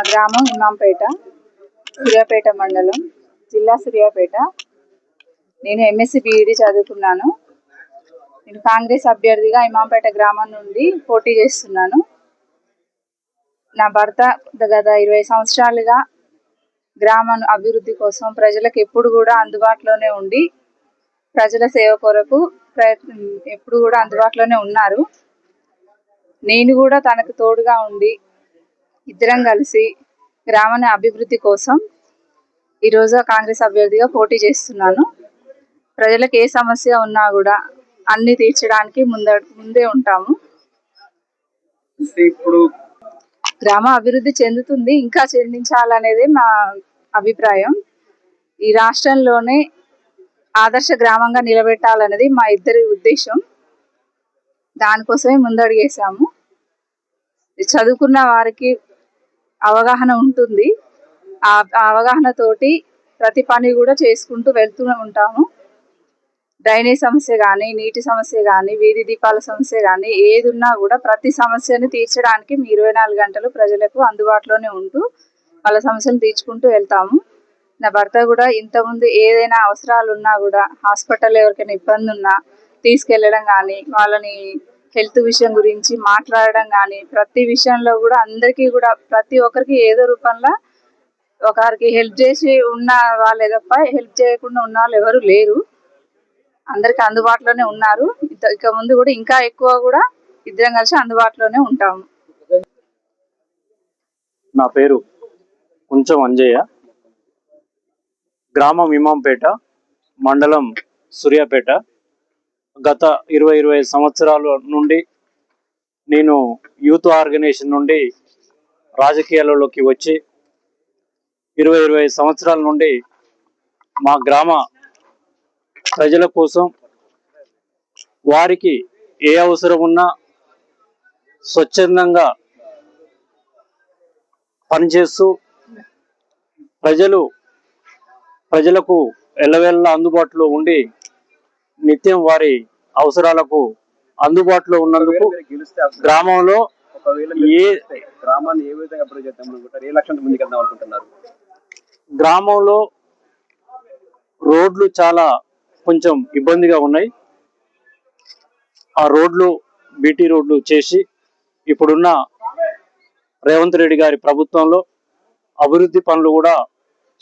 మా గ్రామం ఇమాంపేట సూర్యాపేట మండలం జిల్లా సూర్యాపేట. నేను ఎంఎస్సి బీఈడి చదువుకున్నాను. నేను కాంగ్రెస్ అభ్యర్థిగా ఇమాంపేట గ్రామం నుండి పోటీ చేస్తున్నాను. నా భర్త గత ఇరవై సంవత్సరాలుగా గ్రామం అభివృద్ధి కోసం ప్రజలకు ఎప్పుడు కూడా అందుబాటులోనే ఉండి ప్రజల సేవ కొరకు ప్రయత్నం ఎప్పుడు కూడా అందుబాటులోనే ఉన్నారు. నేను కూడా తనకు తోడుగా ఉండి ఇద్దరం కలిసి గ్రామాన్ని అభివృద్ధి కోసం ఈరోజు కాంగ్రెస్ అభ్యర్థిగా పోటీ చేస్తున్నాను. ప్రజలకు ఏ సమస్య ఉన్నా కూడా అన్ని తీర్చడానికి ముంద ముందే ఉంటాము. ఇప్పుడు గ్రామ అభివృద్ధి చెందుతుంది ఇంకా చెందించాలనేది మా అభిప్రాయం. ఈ రాష్ట్రంలోనే ఆదర్శ గ్రామంగా నిలబెట్టాలనేది మా ఇద్దరి ఉద్దేశం. దానికోసమే ముందడుగేసాము. చదువుకున్న వారికి అవగాహన ఉంటుంది. ఆ అవగాహనతోటి ప్రతి పని కూడా చేసుకుంటూ వెళ్తూ ఉంటాము. డ్రైనేజ్ సమస్య కానీ నీటి సమస్య కానీ వీధి దీపాల సమస్య కానీ ఏది ఉన్నా కూడా ప్రతి సమస్యని తీర్చడానికి మీ ఇరవై నాలుగు గంటలు ప్రజలకు అందుబాటులోనే ఉంటూ వాళ్ళ సమస్యలు తీర్చుకుంటూ వెళ్తాము. నా భర్త కూడా ఇంతకుముందు ఏదైనా అవసరాలు ఉన్నా కూడా హాస్పిటల్ ఎవరికైనా ఇబ్బంది ఉన్నా తీసుకెళ్ళడం కానీ వాళ్ళని హెల్త్ విషయం గురించి మాట్లాడడం కానీ ప్రతి విషయంలో కూడా అందరికీ కూడా ప్రతి ఒక్కరికి ఏదో రూపంలో ఒకరికి హెల్ప్ చేసి ఉన్న వాళ్ళే తప్ప హెల్ప్ చేయకుండా ఉన్న వాళ్ళు ఎవరు లేరు. అందరికి అందుబాటులోనే ఉన్నారు. ఇక- ఇక ముందు కూడా ఇంకా ఎక్కువ కూడా ఇద్దరం కలిసి అందుబాటులోనే ఉంటాము. నా పేరు కొంచెం అంజయ్య. గ్రామం ఇమాంపేట మండలం సూర్యాపేట. గత ఇరవై ఇరవై సంవత్సరాల నుండి నేను యూత్ ఆర్గనైజేషన్ నుండి రాజకీయాలలోకి వచ్చి ఇరవై ఇరవై సంవత్సరాల నుండి మా గ్రామ ప్రజల కోసం వారికి ఏ అవసరం ఉన్నా స్వచ్ఛందంగా పనిచేస్తూ ప్రజలు ప్రజలకు ఎల్లవెల్ల అందుబాటులో ఉండి నిత్యం వారి అవసరాలకు అందుబాటులో ఉన్నందుకు గ్రామంలో ఏ ఏ గ్రామాన్ని ఏ విధంగా అభివృద్ధి చేద్దాం అనుకుంటారు? ఏ లక్ష్యంతో ముందుకెళ్దాం అనుకుంటున్నారు? గ్రామంలో రోడ్లు చాలా కొంచెం ఇబ్బందిగా ఉన్నాయి. ఆ రోడ్లు బీటీ రోడ్లు చేసి ఇప్పుడున్న రేవంత్ రెడ్డి గారి ప్రభుత్వంలో అభివృద్ధి పనులు కూడా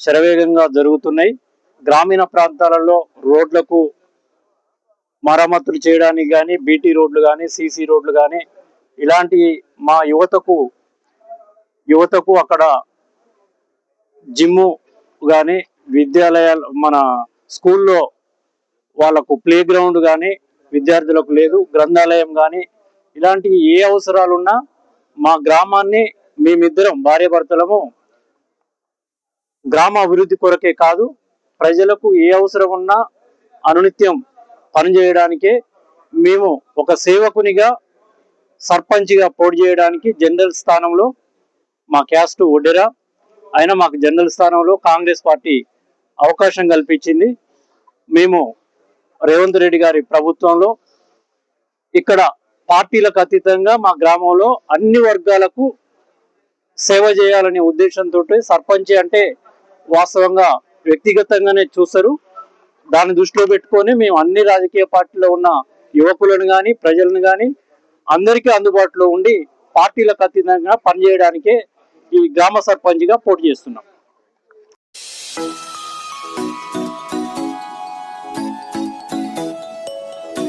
శరవేగంగా జరుగుతున్నాయి. గ్రామీణ ప్రాంతాలలో రోడ్లకు మరమ్మతులు చేయడానికి కానీ బీటీ రోడ్లు కానీ సీసీ రోడ్లు కానీ ఇలాంటి మా యువతకు యువతకు అక్కడ జిమ్ము కానీ విద్యాలయాలు మన స్కూల్లో వాళ్ళకు ప్లే గ్రౌండ్ కానీ విద్యార్థులకు లేదు గ్రంథాలయం కానీ ఇలాంటి ఏ అవసరాలున్నా మా గ్రామాన్ని మేమిద్దరం భార్యాభర్తలము గ్రామ అభివృద్ధి కొరకే కాదు ప్రజలకు ఏ అవసరం ఉన్నా అనునిత్యం పనిచేయడానికి మేము ఒక సేవకునిగా సర్పంచ్గా పోటీ చేయడానికి జనరల్ స్థానంలో మా క్యాస్ట్ ఒడ్డెరా. అయినా మాకు జనరల్ స్థానంలో కాంగ్రెస్ పార్టీ అవకాశం కల్పించింది. మేము రేవంత్ రెడ్డి గారి ప్రభుత్వంలో ఇక్కడ పార్టీలకు అతీతంగా మా గ్రామంలో అన్ని వర్గాలకు సేవ చేయాలనే ఉద్దేశంతో సర్పంచ్ అంటే వాస్తవంగా వ్యక్తిగతంగానే చూస్తారు. దాన్ని దృష్టిలో పెట్టుకొని మేము అన్ని రాజకీయ పార్టీలో ఉన్న యువకులను కానీ ప్రజలను కానీ అందరికీ అందుబాటులో ఉండి పార్టీలకు అతీతంగా పనిచేయడానికే ఈ గ్రామ సర్పంచ్గా పోటీ చేస్తున్నాం.